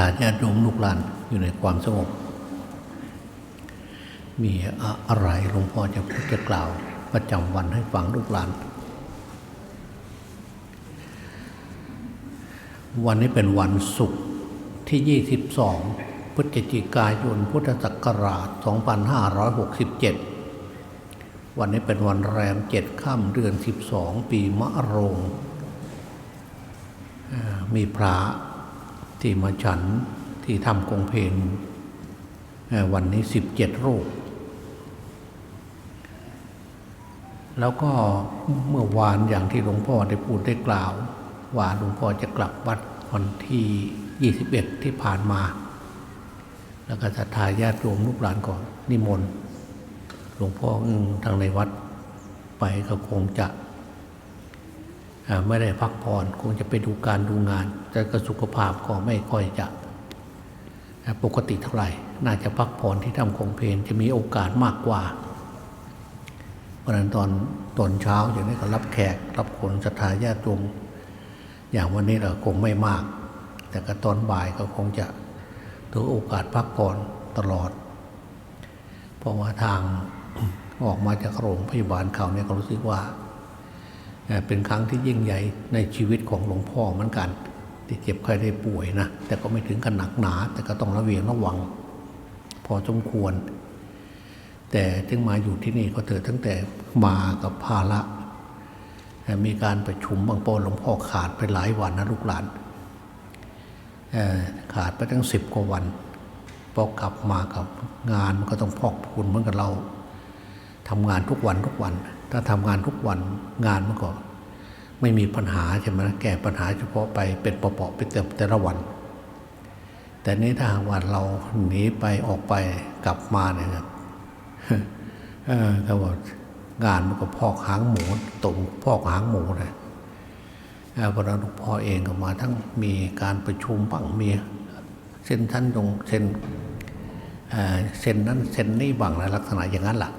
เอานญาติโยมลูกหลานอยู่ในความสงบ มีอะไรหลวงพ่อจะพูดจะกล่าวประจำวันให้ฟังลูกหลาน วันนี้เป็นวันศุกร์ที่ 22 พฤศจิกายนพุทธศักราช 2567 วันนี้เป็นวันแรมเจ็ดค่ำเดือน 12 ปีมะโรง มีพระ ที่มาฉันที่ทำกงเพลงวันนี้17รูป แล้วก็เมื่อวานอย่างที่หลวงพ่อได้พูดได้กล่าว ว่าหลวงพ่อจะกลับวัดวันที่ 21 ที่ผ่านมา แล้วก็ศรัทธาญาติโยมลูกหลานก่อนนิมนต์หลวงพ่ออึ้งทางในวัดไปก็คงจะ ไม่ได้พักผ่อนคงจะไปดูการดูงาน แต่ก็สุขภาพก็ไม่ค่อยจะปกติเท่าไหร่ น่าจะพักผ่อนที่ทำคงเพลนจะมีโอกาสมากกว่า เพราะนั้นตอนตอนเช้าอย่างนี้ก็รับแขก รับคนศรัทธาญาติโยมอย่างวันนี้เราคงไม่มาก แต่ก็ตอนบ่ายก็คงจะถือโอกาสพักผ่อนตลอด เพราะว่าทางออกมาจากโรงพยาบาลเขาเนี่ยก็รู้สึกว่า เป็นครั้งที่ยิ่งใหญ่ในชีวิตของหลวงพ่อเหมือนกัน ที่เจ็บไข้ได้ป่วยนะแต่ก็ไม่ถึงกับหนักหนา แต่ก็ต้องระเวงระวัง พอสมควร แต่ถึงมาอยู่ที่นี่ก็เถอะตั้งแต่มากับภาระมีการประชุมบางปอนหลวงพ่อขาดไปหลายวันนะลูกหลานขาดไปตั้งสิบกว่าวันพอกลับมากับงานมันก็ต้องพอกพูนเหมือนกับเราทำงานทุกวันทุกวัน ถ้าทำงานทุกวันงานมันก็ไม่มีปัญหาใช่ไหมแก้ปัญหาเฉพาะไปเป็นเปาะๆไปเติมแต่ละวัน แต่นี้ถ้าหากวันเราหนีไปออกไปกลับมาเนี่ยครับเออเขาบอกงานมันก็พอกหางหมูตรงพอกหางหมูเลยเพราะนั้นหลวงพ่อเองก็มาทั้งมีการประชุมบังมีเส้นท่านตรงเส้นเอ่อเส้นนั้นเส้นนี้บังนะลักษณะอย่างนั้นแหละ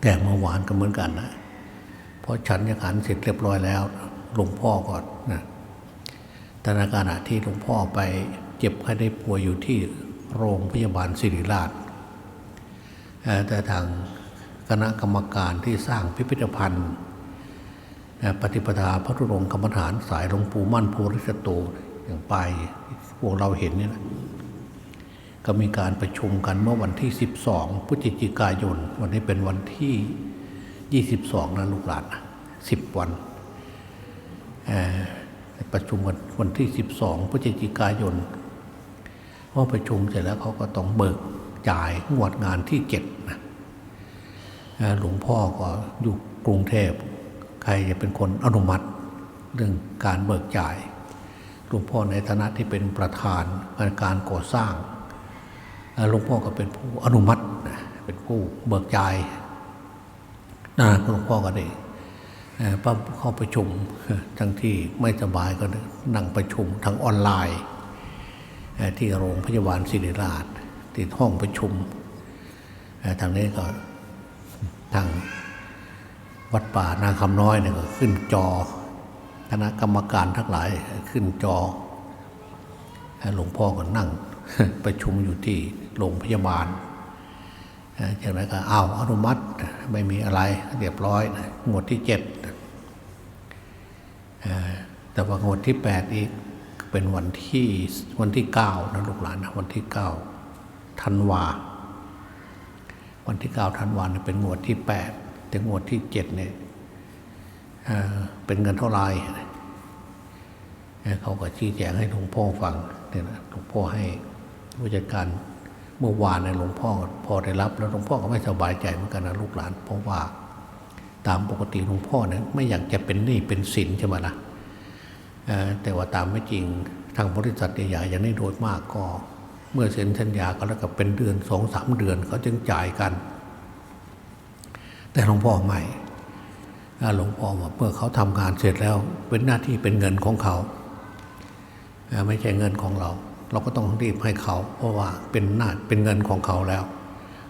แต่เมื่อวานก็เหมือนกันนะเพราะฉันยังหันเสร็จเรียบร้อยแล้วหลวงพ่อก่อนนะธนาคารที่หลวงพ่อไปเจ็บไข้ได้ป่วยอยู่ที่โรงพยาบาลศิริราช แต่ทางคณะกรรมการที่สร้างพิพิธภัณฑ์ปฏิปทาพระธุรงค์กรรมฐานสายหลวงปู่มั่นภูริสโตอย่างไปพวกเราเห็นเนี่ยนะ ก็มีการประชุมกันเมื่อวันที่ 12 พฤศจิกายน วันนี้เป็นวันที่ 22 นะลูกหลานนะ10 วัน ประชุมกันวันที่ 12 พฤศจิกายนพอประชุมเสร็จแล้วเขาก็ต้องเบิกจ่ายงวดงานที่เจ็ดนะหลวงพ่อก็อยู่กรุงเทพ ใครจะเป็นคนอนุมัติเรื่องการเบิกจ่าย หลวงพ่อในฐานะที่เป็นประธานการก่อสร้าง หลวงพ่อก็เป็นผู้อนุมัติเป็นผู้เบิกจ่ายนะหลวงพ่อก็ได้เอ่อปั๊บเข้าประชุมทั้งที่ไม่สบายก็นั่งประชุมทางออนไลน์ ที่โรงพยาบาลศิริราชที่ห้องประชุมทางนี้ก็ทางวัดป่านาคำน้อยเนี่ยก็ขึ้นจอคณะกรรมการทั้งหลายขึ้นจอหลวงพ่อก็นั่งประชุมอยู่ที่ โรงพยาบาลเอ่อจากนั้นก็อ้าวอนุมัติไม่มีอะไรเรียบร้อยนะงวดที่เจ็ดแต่ว่างวดที่แปดอีกเป็นวันที่วันที่เก้านะลูกหลานนะวันที่เก้าธันวา วันที่เก้าธันวาเนี่ยเป็นงวดที่แปดแต่งวดที่เจ็ดเนี่ยเเป็นเงินเท่าไหรเอ่เขาก็ชี้แจงให้หลวงพ่อฟังเนี่ยนะหลวงพ่อให้ผู้จัดการ เมื่อวานเนี่ยหลวงพ่อพอได้รับแล้วหลวงพ่อก็ไม่สบายใจเหมือนกันนะลูกหลาน เพราะว่าตามปกติหลวงพ่อเนี่ยไม่อยากจะเป็นหนี้เป็นสินใช่ไหมล่ะเอ่อแต่ว่าตามไม่จริงทางบริษัทใหญ่ๆอย่างนี้โดยมากก็ เมื่อเซ็นสัญญาก็แล้วก็เป็นเดือนสองสามเดือนเขาจึงจ่ายกัน แต่หลวงพ่อไม่หลวงพ่อว่าเมื่อเขาทำงานเสร็จแล้ว เป็นหน้าที่เป็นเงินของเขา ไม่ใช่เงินของเรา เราก็ต้องรีบให้เขา เพราะว่าเป็นหน้าเป็นเงินของเขาแล้ว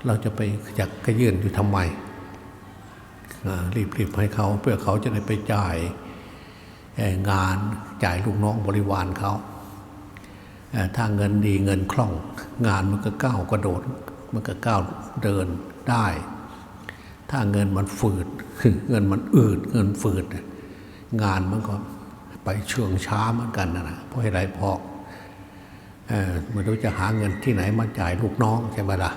เราจะไปอยากขยื่นอยู่ทำไมรีบๆให้เขาเพื่อเขาจะได้ไปจ่ายงานจ่ายลูกน้องบริวารเขาถ้าเงินดีเงินคล่องงานมันก็ก้าวกระโดด มันก็ก้าวเดินได้ ถ้าเงินมันฝืดเงินมันอืดเงินฝืด งานมันก็ไปเชื่องช้าเหมือนกันนะเพราะอะไรเพราะ ไม่รู้จะหาเงินที่ไหนมาจ่ายลูกน้องใช่ไหมล่ะ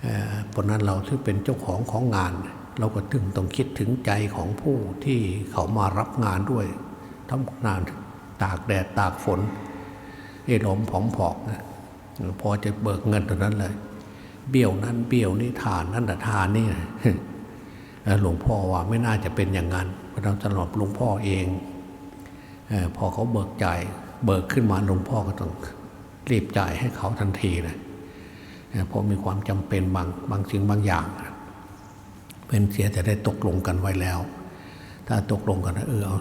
เอ่อเพราะนั้นเราที่เป็นเจ้าของของงาน เราก็ถึงต้องคิดถึงใจของผู้ที่เขามารับงานด้วยทำงานตากแดดตากฝนเอลมผอมผอกนะพอจะเบิกเงินตรงนั้นเลย เบี้ยวนั้นเบี้ยวนี่ทานนั่นแต่ทานนี่หลวงพ่อว่าไม่น่าจะเป็นอย่างนั้นเพราะเราสำหรับหลวงพ่อเอง พอเขาเบิกจ่าย เบิกขึ้นมาหลวงพ่อก็ต้องรีบจ่ายให้เขาทันทีเลยเพราะมีความจำเป็นบางบางสิ่งบางอย่าง เป็นเสียแต่ได้ตกลงกันไว้แล้ว ถ้าตกลงกันนะเออเอา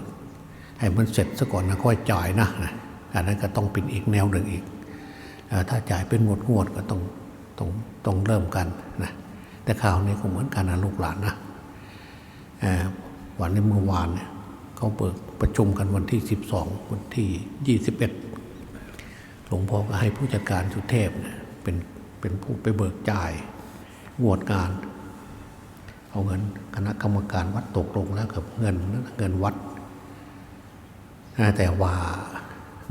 ให้มันเสร็จซะก่อนนะค่อยจ่ายนะอันนั้นก็ต้องเป็นอีกแนวหนึ่งอีก ถ้าจ่ายเป็นงวดงวดก็ต้องต้องต้องเริ่มกันนะแต่ข่าวนี้ก็เหมือนกันนะลูกหลานนะวันนี้เมื่อวานเนี่ย เขาเปิดประชุมกันวันที่ 12 วันที่ 21 หลวงพ่อก็ให้ผู้จัดการสุเทพเนี่ยเป็นเป็นผู้ไปเบิกจ่ายงวดงานเอาเงินคณะกรรมการวัดตกลงแล้วกับเงินเงินวัด แต่ว่า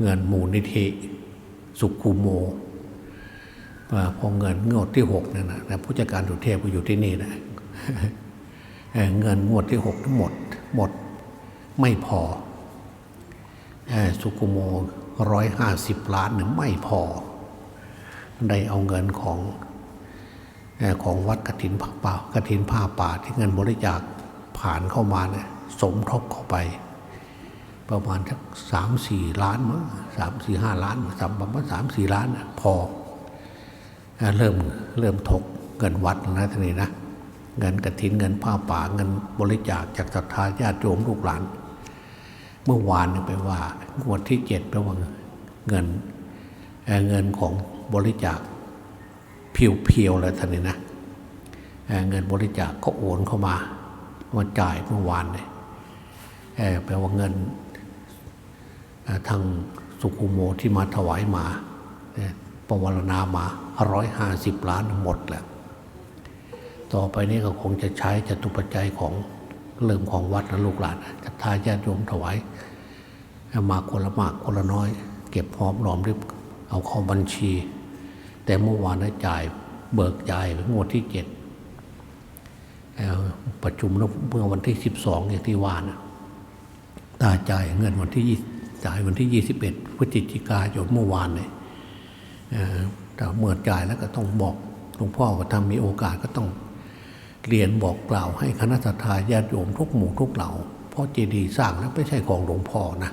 เงินมูลนิธิสุขุโมพอเงินงวดที่หกเนี่ยนะผู้จัดการสุเทพก็อยู่ที่นี่นะเอ่อเงินงวดที่หกทั้งหมดหมด ไม่พอสุกุโมร้อยห้าสิบล้านเนี่ยไม่พอ ได้เอาเงินของอของวัดกฐินผ้าป่ากฐินผ้าป่าที่เงินบริจาคผ่านเข้ามาเนี่ยสมทบเข้าไป ประมาณสักสามสี่ล้านมั้งสามสี่ห้าล้านสามประมาณสามสี่ล้านพอ เริ่มเริ่มถกเงินวัดนะทีนี้นะเงินกระถินเงินผ้าป่าเงินบริจาคจากศรัทธาญาติโยมลูกหลาน เมื่อวานเนี่ยไปว่างวดที่เจ็ดแปว่าเงินเงินของบริจาคเพียวๆแล้วท่านนี่นะเงินบริจาคก็โอนเข้ามามาจ่ายเมื่อวานเนี่ยแปลว่าเงินทางสุขุโมที่มาถวายมาประวารณามาร้อยห้าสิบล้านหมดแล้ว ต่อไปนี้ก็คงจะใช้จตุปัจจัยของ เริ่มของวัดและลูกหลานจะทายาติโยมถวายมาคนละมากคนละน้อย เก็บหอมรอมริบเอาเข้าบัญชี แต่เมื่อวานได้จ่ายเบิกจ่ายงวดที่เจ็ดประชุมเมื่อวันที่สิบสองอย่างที่ว่านะตาจ่ายเงินวันที่ยี่จ่ายวันที่ยี่สิบเอ็ดพฤศจิกายนเมื่อวานเนี่ยแต่เมื่อจ่ายแล้วก็ต้องบอกหลวงพ่อว่าถ้ามีโอกาสก็ต้อง เรียนบอกกล่าวให้คณะสัตยาญาติโยมทุกหมู่ทุกเหล่า เพราะเจดีย์สร้างแล้วไม่ใช่ของหลวงพ่อนะ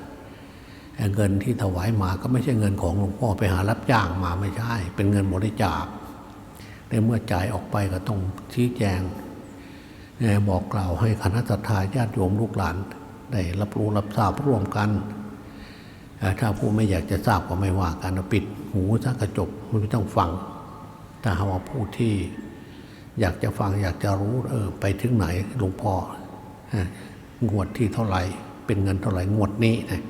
เงินที่ถวายมาก็ไม่ใช่เงินของหลวงพ่อไปหารับจ้างมาไม่ใช่ เป็นเงินบริจาคในเมื่อจ่ายออกไปก็ต้องชี้แจงบอกกล่าวให้คณะสัตยาญาติโยมลูกหลานได้รับรู้รับทราบร่วมกัน ถ้าผู้ไม่อยากจะทราบก็ไม่ว่ากันปิดหูซะกระจบไม่ต้องฟังถ้าหาว่าผู้ที่ อยากจะฟังอยากจะรู้เออไปถึงไหนหลวงพ่อเอ่องวดที่เท่าไหร่เป็นเงินเท่าไหร่งวดนี้นะ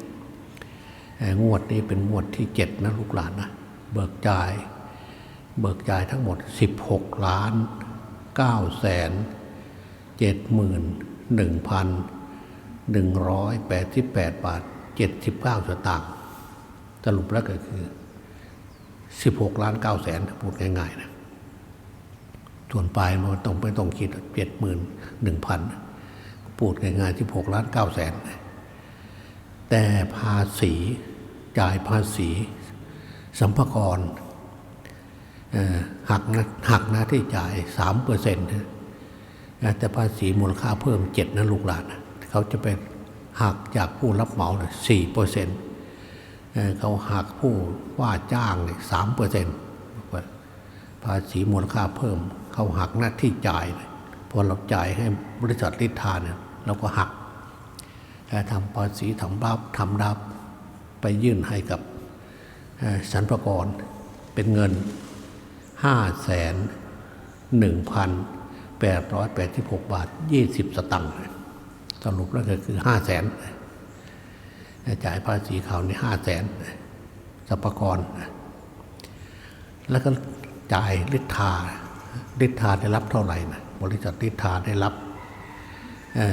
งวดนี้เป็นงวดที่เจ็ดนะลูกหลานนะเบิกจ่าย เบิกจ่ายทั้งหมด 16 ล้าน9แสน7หมื่น1พัน188 บาท 79 สตางค์สรุปแล้วก็คือ 16 ล้าน9แสนพูดง่ายๆนะ ส่วนปลายมันต้องไม่ต้องคิดเจ็ดหมื่นหนึ่งพันพูดง่ายๆที่6ล้าน9แสนแต่ภาษีจ่ายภาษีสัมภารเอ่อหักนะหักน้าที่จ่ายสามเปอร์เซ็นต์แต่ภาษีมูลค่าเพิ่มเจ็ดนะลูกหลานเขาจะเป็นหักจากผู้รับเหมาสี่เปอร์เซ็นต์เขาหักผู้ว่าจ้างสามเปอร์เซ็นต์ภาษีมูลค่าเพิ่ม เขาหักหน้าที่จ่ายเนี่ยพอเราจ่ายให้บริษัทลิทาเนี่ยเราก็หักทำภาษีทำบับทำดับไปยื่นให้กับสรรพากรเป็นเงินห้าแสนหนึ่งพันแปดร้อยแปดสิบหกบาทยี่สิบสตังค์สรุปแล้วก็คือห้าแสนจ่ายภาษีเขาในห้าแสนสรรพากรแล้วก็จ่ายฤทธา ฤทธาได้รับเท่าไหร่นะบริษัทฤทธาได้รับ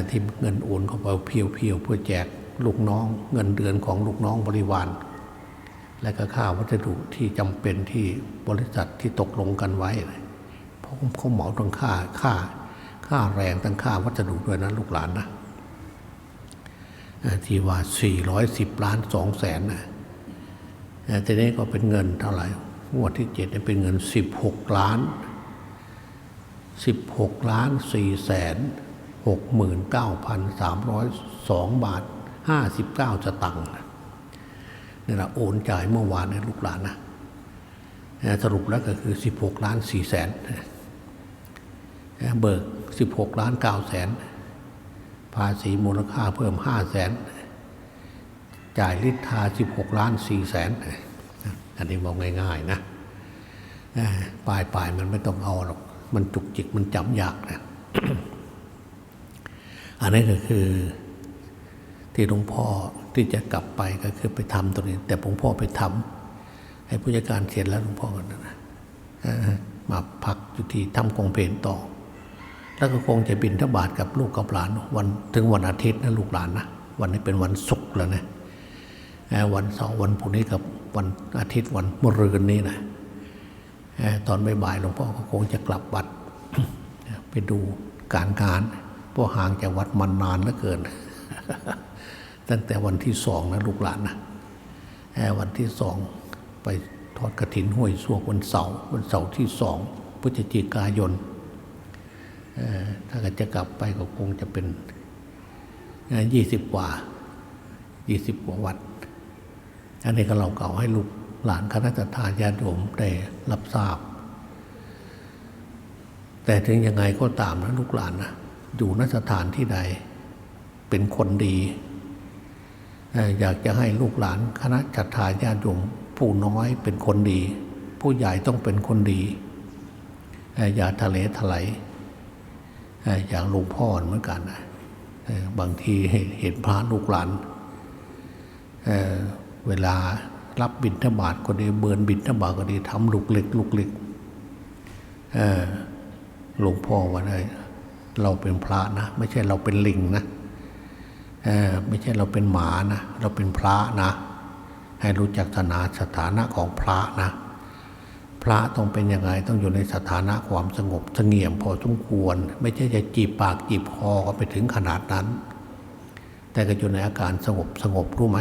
ที่เงินโอนเข้าไปเพียวเพียวๆเพื่อแจกลูกน้อง เงินเดือนของลูกน้องบริวาร และก็ค่าวัสดุที่จำเป็นที่บริษัทที่ตกลงกันไว้เพราะเขาเหมาทั้งค่าค่า ค่าแรงทั้งค่าวัสดุด้วยนะลูกหลานนะเอ่อที่ว่า 410 ล้าน2แสนนะเอ่อทีนี้ก็เป็นเงินเท่าไหร่งวดที่เจ็ดนี่เป็นเงิน 16 ล้าน 16ล้าน4แสน69,302 บาท 59 สตังค์นี่แหละโอนจ่ายเมื่อวานเนี่ยลูกหลานนะสรุปแล้วก็คือ 16 ล้าน4แสนเบิก 16 ล้าน9แสนภาษีมูลค่าเพิ่ม 5 แสนจ่ายลิทา 16 ล้าน4แสนอันนี้บอกง่าย ๆ นะปลายๆมันไม่ต้องเอาหรอก มันจุกจิกมันจำยากนะอันนี้ก็คือ ที่หลวงพ่อที่จะกลับไปก็คือไปทำตรงนี้ แต่หลวงพ่อไปทำให้ผู้จัดการเสร็จแล้วหลวงพ่อก็นะมาพักอยู่ที่ถ้ำกองเพนต่อ แล้วก็คงจะบินทบาทกับลูกกับหลาน วันถึงวันอาทิตย์นะลูกหลานนะวันนี้เป็นวันศุกร์แล้วนะวันสาร์วันพรุ่งนี้กับวันอาทิตย์วันมะรืนนี้นะ ตอนบ่ายๆหลวงพ่อก็คงจะกลับวัดไปดูการงานเพราะห่างจากวัดมันนานเหลือเกิน ตั้งแต่วันที่สองนะลูกหลานนะเอ่อวันที่สองไปทอดกระถินห้วยสวกวันเสาร์วันเสาร์ที่สองพฤศจิกายนถ้ากิดจะกลับไปก็คงจะเป็นยี่สิบกว่ายี่สิบกว่าวัดอันนี้ก็เราเก่าให้ลูก หลานคณะทาญาติโยมได้รับทราบ แต่ถึงยังไงก็ตามนะลูกหลานนะอยู่นสถานที่ใดเป็นคนดี อยากจะให้ลูกหลานคณะจัตตาญาติโยมผู้น้อยเป็นคนดี ผู้ใหญ่ต้องเป็นคนดี อย่าทะเลถลายอย่างหลวงพ่อเหมือนกันนะบางทีเห็นพระลูกหลานเวลา รับบิณฑบาตก็ดีเบินบิณฑบาตก็ดีทำลูกเล็กลูกเล็กหลวงพ่อว่าได้เราเป็นพระนะ ไม่ใช่เราเป็นลิงนะไม่ใช่เราเป็นหมานะ เราเป็นพระนะ ให้รู้จักสนาสถานะของพระนะ พระต้องเป็นยังไงต้องอยู่ในสถานะความสงบเสงี่ยมพอสมควร ไม่ใช่จะจีบปากจีบคอก็ไปถึงขนาดนั้น แต่ก็อยู่ในอาการสงบสงบรู้ไหม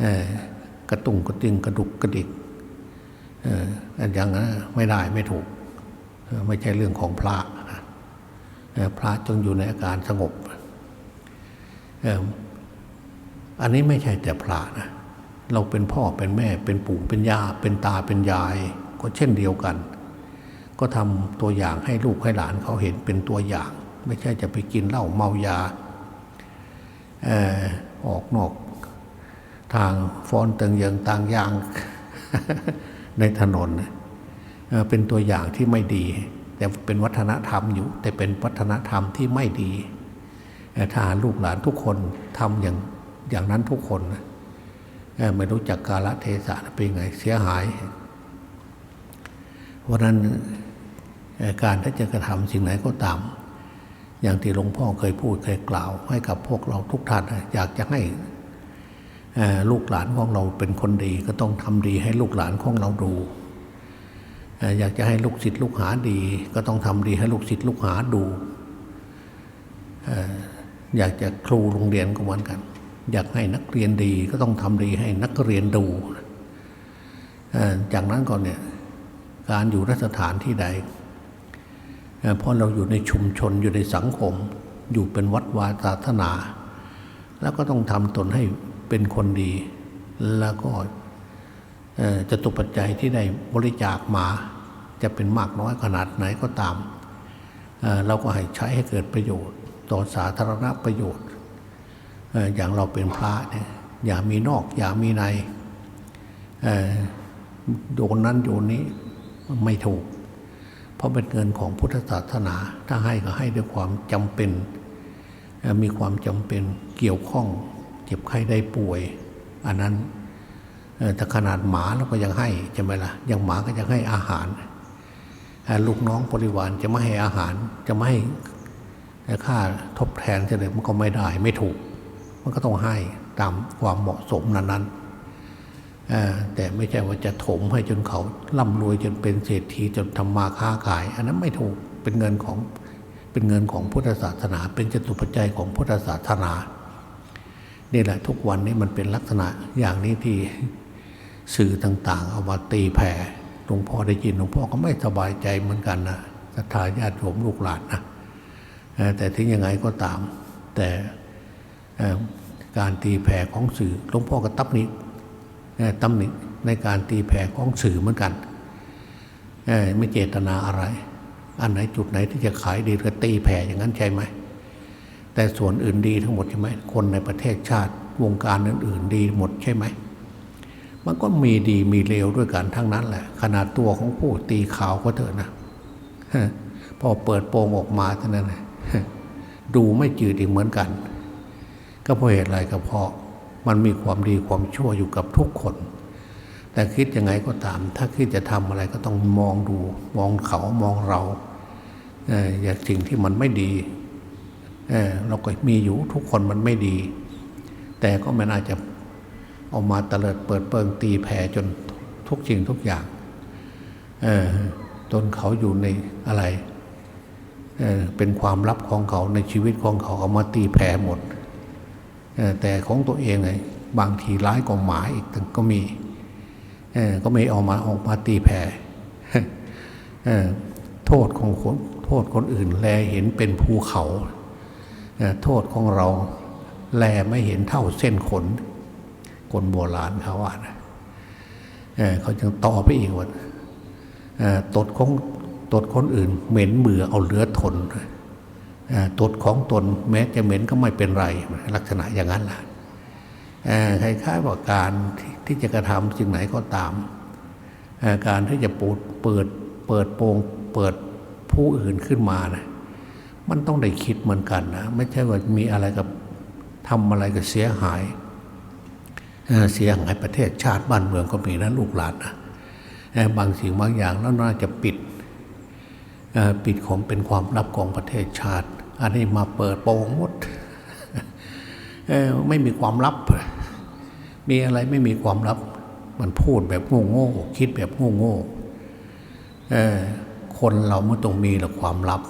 เออ ระตุ้งกระติงกระดุกกระดิกอันอย่างนั้นไม่ได้ไม่ถูก ไม่ใช่เรื่องของพระนะเอ่อพระจงอยู่ในอาการสงบ อันนี้ไม่ใช่แต่พระนะเราเป็นพ่อเป็นแม่เป็นปู่เป็นย่าเป็นตาเป็นยาย ก็เช่นเดียวกัน ก็ทำตัวอย่างให้ลูกให้หลานเขาเห็นเป็นตัวอย่าง ไม่ใช่จะไปกินเหล้าเมายาออกนอก ทางฟ้อนติงเยิงต่างยางในถนน เป็นตัวอย่างที่ไม่ดี แต่เป็นวัฒนธรรมอยู่ แต่เป็นวัฒนธรรมที่ไม่ดีเอ่อถ้าลูกหลานทุกคนทำอย่างอย่างนั้นทุกคนไม่รู้จักกาลเทศะเป็นไงเสียหาย เพราะนั้นการที่จะกระทำสิ่งไหนก็ตาม อย่างที่หลวงพ่อเคยพูดเคยกล่าว ให้กับพวกเราทุกท่านอยากจะให้ ลูกหลานของเราเป็นคนดีก็ต้องทำดีให้ลูกหลานของเราดู อยากจะให้ลูกศิษย์ลูกหาดี ก็ต้องทำดีให้ลูกศิษย์ลูกหาดู อยากจะครูโรงเรียนก็เหมือนกัน อยากให้นักเรียนดีก็ต้องทำดีให้นักเรียนดู จากนั้นก่อนเนี่ยการอยู่นสถานที่ใดเอ่อเพราะเราอยู่ในชุมชนอยู่ในสังคม อยู่เป็นวัดวาศาสนา แล้วก็ต้องทำตนให้ เป็นคนดี แล้วก็เอ่อจตุปัจจัยที่ได้บริจาคมาจะเป็นมากน้อยขนาดไหนก็ตาม เราก็ให้ใช้ให้เกิดประโยชน์ ต่อสาธารณประโยชน์อย่างเราเป็นพระเนี่ยอย่ามีนอกอย่ามีในโยนนั้นโยนนี้ไม่ถูก เพราะเป็นเงินของพุทธศาสนา ถ้าให้ก็ให้ด้วยความจำเป็น มีความจำเป็นเกี่ยวข้อง เจ็บไข้ได้ป่วย อันนั้นเอแต่ขนาดหมาเราก็ยังให้ใช่ไหมล่ะยังหมาก็ยังให้อาหาร ลูกน้องบริวารจะไม่ให้อาหารจะไม่ให้ค่าทดแทนเลยมันก็ไม่ได้ไม่ถูก มันก็ต้องให้ตามความเหมาะสมนั้นๆแต่ไม่ใช่ว่าจะถมให้จนเขาร่ำรวยจนเป็นเศรษฐีจนทำมาค้าขาย อันนั้นไม่ถูกเป็นเงินของเป็นเงินของพุทธศาสนา เป็นจตุปัจจัยของพุทธศาสนา นี่แหละทุกวันนี้มันเป็นลักษณะอย่างนี้ที่สื่อต่างๆ เอามาตีแผ่หลวงพ่อได้ยินหลวงพ่อก็ไม่สบายใจเหมือนกันนะศรัทธาญาติโยมลูกหลานนะแต่ถึงยังไงก็ตาม แต่การตีแผ่ของสื่อหลวงพ่อก็ตับนี้ตำหนิในการตีแผ่ของสื่อเหมือนกันไม่เจตนาอะไร อันไหนจุดไหนที่จะขายดีก็ตีแผ่อย่างนั้นใช่ไหม แต่ส่วนอื่นดีทั้งหมดใช่ไหมคนในประเทศชาติวงการอื่น ๆ ดีหมดใช่ไหมมันก็มีดีมีเลวด้วยกันทั้งนั้นแหละ ขนาดตัวของผู้ตีข่าวก็เถอะนะพอเปิดโปงออกมาเท่านั้นดูไม่จืดอีกเหมือนกัน ก็เพราะเหตุอะไรก็เพราะมันมีความดีความชั่วอยู่กับทุกคน แต่คิดยังไงก็ตาม ถ้าคิดจะทำอะไรก็ต้องมองดู มองเขามองเราเอ่ออย่างสิ่งที่มันไม่ดี เเราก็มีอยู่ทุกคนมันไม่ดี แต่ก็มันอาจจะเอามาเตลิดเปิดเปิงตีแผ่จนทุกสิ่งทุกอย่างจนเขาอยู่ในอะไรเเป็นความลับของเขาในชีวิตของเขาเอามาตีแผ่หมด แต่ของตัวเองไงบางทีร้ายกว่าหมาอีกก็มีก็ไม่เอามาออกมาตีแผ่โทษของคนโทษคนอื่นแลเห็นเป็นภูเขา โทษของเราแลไม่เห็นเท่าเส้นขน คนโบราณเขาว่านะเอ่เขาจึงต่อไปอีกว่าตดของตดคนอื่น เหม็นมือเอาเหลือทนตดของตนแม้จะเหม็นก็ไม่เป็นไรลักษณะอย่างนั้นแหละเอ่อคล้ายๆว่าการที่จะกระทำสิ่งไหนก็ตาม การที่จะปูดเปิดเปิดโปงเปิดผู้อื่นขึ้นมานะ มันต้องได้คิดเหมือนกันนะไม่ใช่ว่ามีอะไรกับทำอะไรก็เสียหายเเสียหายประเทศชาติบ้านเมืองก็มีนะลูกหลานนะบางสิ่งบางอย่างแล้วน่าจะปิดปิดของเป็นความลับของประเทศชาติ อันนี้มาเปิดโปงหมดไม่มีความลับ มีอะไรไม่มีความลับ มันพูดแบบโง่ๆคิดแบบโง่ๆเอ่คนเราไม่ต้องมีหรอกความลับ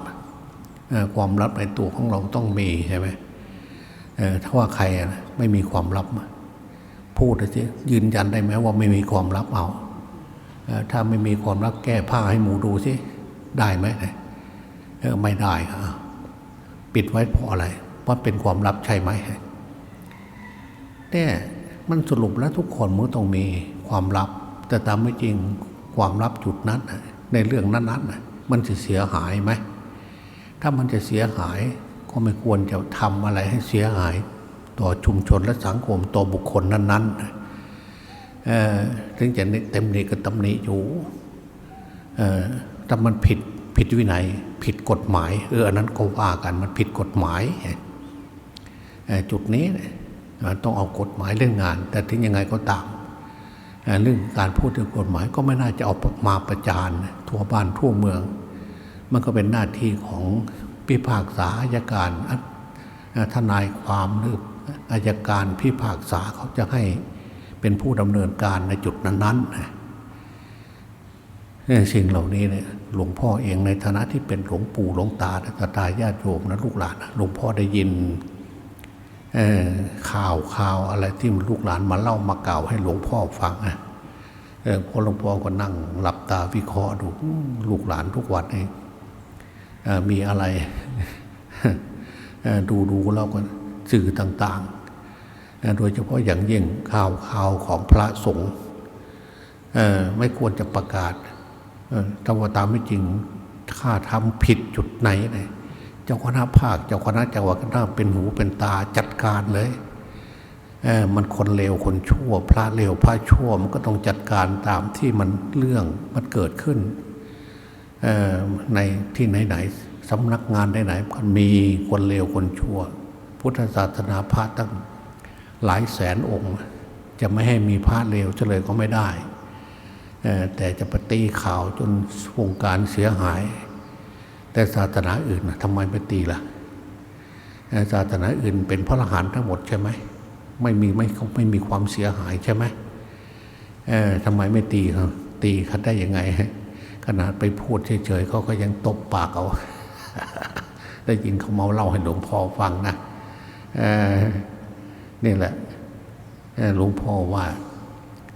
ความลับในตัวของเราต้องมีใช่ไหมถ้าว่าใครอะไม่มีความลับ พูดสิยืนยันได้ไหมว่าไม่มีความลับเอาถ้าไม่มีความลับแก้ผ้าให้หมูดูสิได้ไหมไม่ได้ปิดไว้เพราะอะไรเพราะเป็นความลับใช่ไหมเนี่ยมันสรุปแล้วทุกคนมันต้องมีความลับ แต่ตามไม่จริงความลับจุดนั้นในเรื่องนั้นๆน่ะมันจะเสียหายไหม ถ้ามันจะเสียหาย ก็ไม่ควรจะทำอะไรให้เสียหาย ต่อชุมชนและสังคมต่อบุคคลนั้นๆถึงจะเต็มนีก็ตำหนิอยู่เอ่อถ้ามันผิดผิดวินัยผิดกฎหมายเอออันนั้นก็ว่ากันมันผิดกฎหมายจุดนี้ต้องเอากฎหมายเรื่องงาน แต่ถึงยังไงก็ตามเอ่อเรื่องการพูดถึงกฎหมายก็ไม่น่าจะเอามาประจานทั่วบ้านทั่วเมือง มันก็เป็นหน้าที่ของพิพากษาอายการทนายความหรืออายการพิพากษาเขาจะให้เป็นผู้ดำเนินการในจุดนั้นๆนะสิ่งเหล่านี้เนี่ยหลวงพ่อเองในฐานะที่เป็นหลวงปู่หลวงตาตาตายาติโยมนะลูกหลานหลวงพ่อได้ยินข่าวข่าวอะไรที่ลูกหลานมาเล่ามาเก่าให้หลวงพ่อฟังนะพอหลวงพ่อก็นั่งหลับตาวิเคราะห์ดูลูกหลานทุกวันเอง มีอะไรดูดูแล้วก็สื่อต่างๆ โดยเฉพาะอย่างยิ่งข่าวข่าวของพระสงฆ์ไม่ควรจะประกาศถ้าว่าตามไม่จริงข้าทำผิดจุดไหนเลยเจ้าคณะภาค เจ้าคณะจังหวัดก็น่าเป็นหูเป็นตาจัดการเลยมันคนเลวคนชั่ว พระเลวพระชั่วมันก็ต้องจัดการตามที่มันเรื่องมันเกิดขึ้น ในที่ไหนๆสำนักงานไหนๆมันมีคนเลวคนชั่ว พุทธศาสนาพระตั้งหลายแสนองค์ จะไม่ให้มีพระเลวเฉลยก็ไม่ได้ แต่จะปตีข่าวจนวงการเสียหาย แต่ศาสนาอื่นทำไมไม่ตีล่ะเอ่อศาสนาอื่นเป็นพระอรหันต์ทั้งหมดใช่ไหมไม่มีไม่ไม่มีความเสียหายใช่ไหมทำไมไม่ตีเขาตีเขาได้ยังไง ขนาดไปพูดเฉยๆเขาก็ยังตบปากเอาได้ยินเขาเมาเล่าให้หลวงพ่อฟังนะเอ่อนี่แหละหลวงพ่อว่า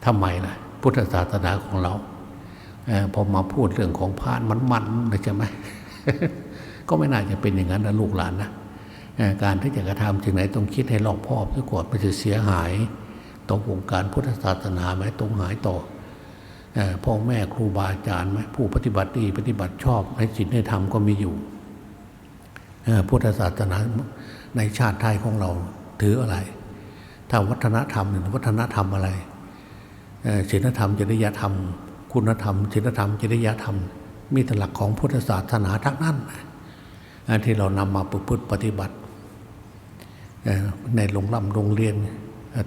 ทำไมล่ะ พุทธศาสนาของเราเออพอมาพูดเรื่องของพานมันๆเลยใช่ไหมก็ไม่น่าจะเป็นอย่างนั้นนะลูกหลานนะการที่จะกระทำสิ่งไหนต้องคิดให้รอบคอบซะก่อนมันจะเสียหายต่อวงการพุทธศาสนาไหมตรงหายต่อ พ่อแม่ครูบาอาจารย์ไหมผู้ปฏิบัติดีปฏิบัติชอบให้ศีลให้ธรรมก็มีอยู่พุทธศาสนาในชาติไทยของเราถืออะไร ถ้าวัฒนธรรมเนี่ยวัฒนธรรมอะไรศีลธรรมจริยธรรม คุณธรรมศีลธรรมจริยธรรม มีแต่หลักของพุทธศาสนาทั้งนั้นที่เรานำมาประพฤติปฏิบัติ ในโรงร่ำโรงเรียน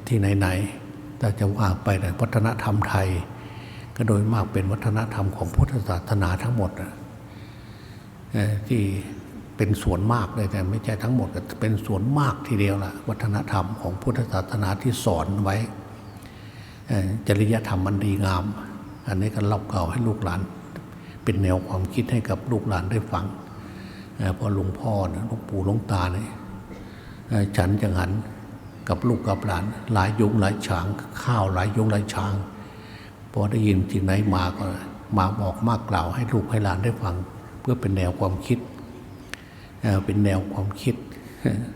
ที่ไหนๆแต่จะว่าไปนะวัฒนธรรมไทย ก็โดยมากเป็นวัฒนธรรมของพุทธศาสนาทั้งหมดที่เป็นส่วนมากเลยแต่ไม่ใช่ทั้งหมดแต่เป็นส่วนมากทีเดียวล่ะวัฒนธรรมของพุทธศาสนาที่สอนไว้จริยธรรมมันดีงาม อันนี้ก็เล่าเก่าให้ลูกหลาน เป็นแนวความคิดให้กับลูกหลานได้ฟังพอหลวงพ่อหลวงปู่หลวงตาเนี่ยฉันจังหันกับลูกกับหลาน หลายยุงหลายฉาง ข้าวหลายยุงหลายฉาง พอได้ยินสิ่งไหนมาก็มาบอกมากกล่าวให้ลูกให้หลานได้ฟัง เพื่อเป็นแนวความคิดเป็นแนวความคิด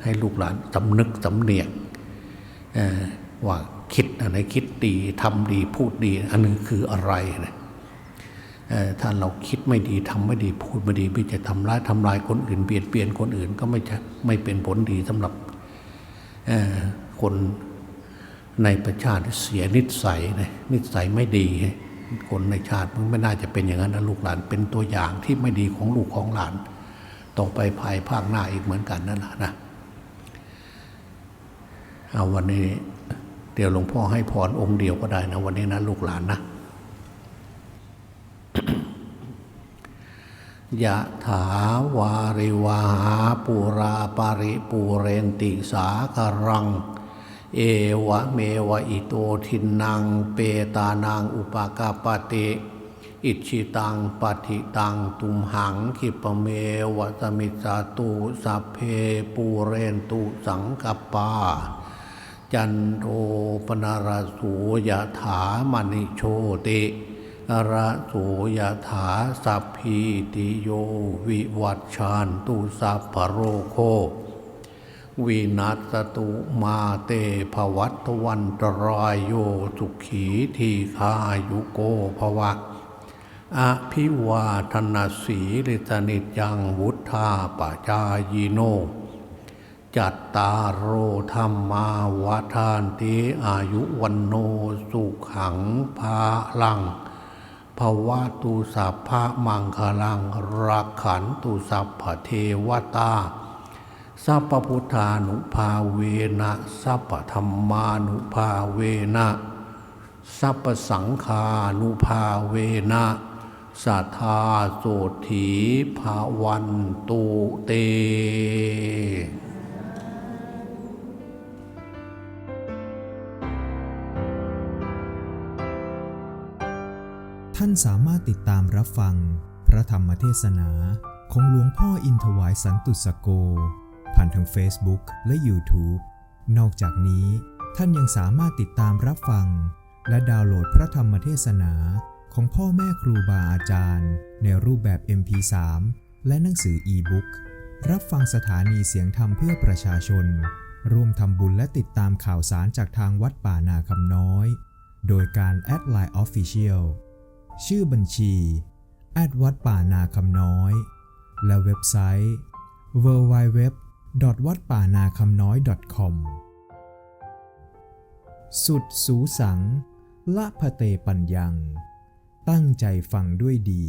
ให้ลูกหลานสำนึกสำเนียกว่าคิดอะไรคิดดีทำดีพูดดี อันนึงคืออะไรนะถ้าเราคิดไม่ดีทำไม่ดีพูดไม่ดีพี่จะทำร้ายทำลายคนอื่นเบียดเบียนคนอื่นก็ไม่ใช่ไม่เป็นผลดีสำหรับคน ในประชาติเสียนิสัยนะนิสัยไม่ดีคนในชาติมันไม่น่าจะเป็นอย่างนั้นนะลูกหลานเป็นตัวอย่างที่ไม่ดีของลูกของหลานต่อไปภายภาคหน้าอีกเหมือนกันนั่นแหละนะเอาวันนี้เดี๋ยวหลวงพ่อให้พรองค์เดียวก็ได้นะวันนี้นะลูกหลานนะยะถาวาริวาหาปุราปาริปูเรนติสาคารัง เอวะเมวะอิโตทินังเปตานางอุปากาปติอิชิตังปฏิตังตุมหังคิปเมวะสมิจาตุสัพเพปูเรนตุสังกปปา จันโทปนารสูยะถามณิโชติระสูยถาสัพพีติโยวิวัชชานตุสัพพโรโค วินัสตุมาเตภวัตวันตรายโยสุขีทีคายุโกภวะอภิวาทนาสีริตนิจยังวุธาปจายโน จัตตารโอธรรมาวาทานติอายุวันโนสุขังภาลังภวะตุสัพพะมังคลังรักขันตุสัพพเทวตา สัพพุทธานุภาเวนะสัพธรรมานุภาเวนะสัพสังฆานุภาเวนะสัทธาโสถีภาวันตุเตท่านสามารถติดตามรับฟัง พระธรรมเทศนาของหลวงพ่ออินถวายสันตุสโก ผ่านทาง Facebook และ YouTube นอกจากนี้ท่านยังสามารถติดตามรับฟัง และดาวน์โหลดพระธรรมเทศนาของพ่อแม่ครูบาอาจารย์ ในรูปแบบ MP3 และหนังสืออีบุ๊กรับฟังสถานีเสียงธรรมเพื่อประชาชน ร่วมทำบุญและติดตามข่าวสารจากทางวัดป่านาคำน้อย โดยการแอดไลน์ Official ชื่อบัญชีแอดวัดป่านาคำน้อย และเว็บไซต์ www. วัดป่านาคำน้อย .com สุดสูสัง ละพะเตปัญญัง ตั้งใจฟังด้วยดี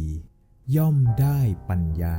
ย่อมได้ปัญญา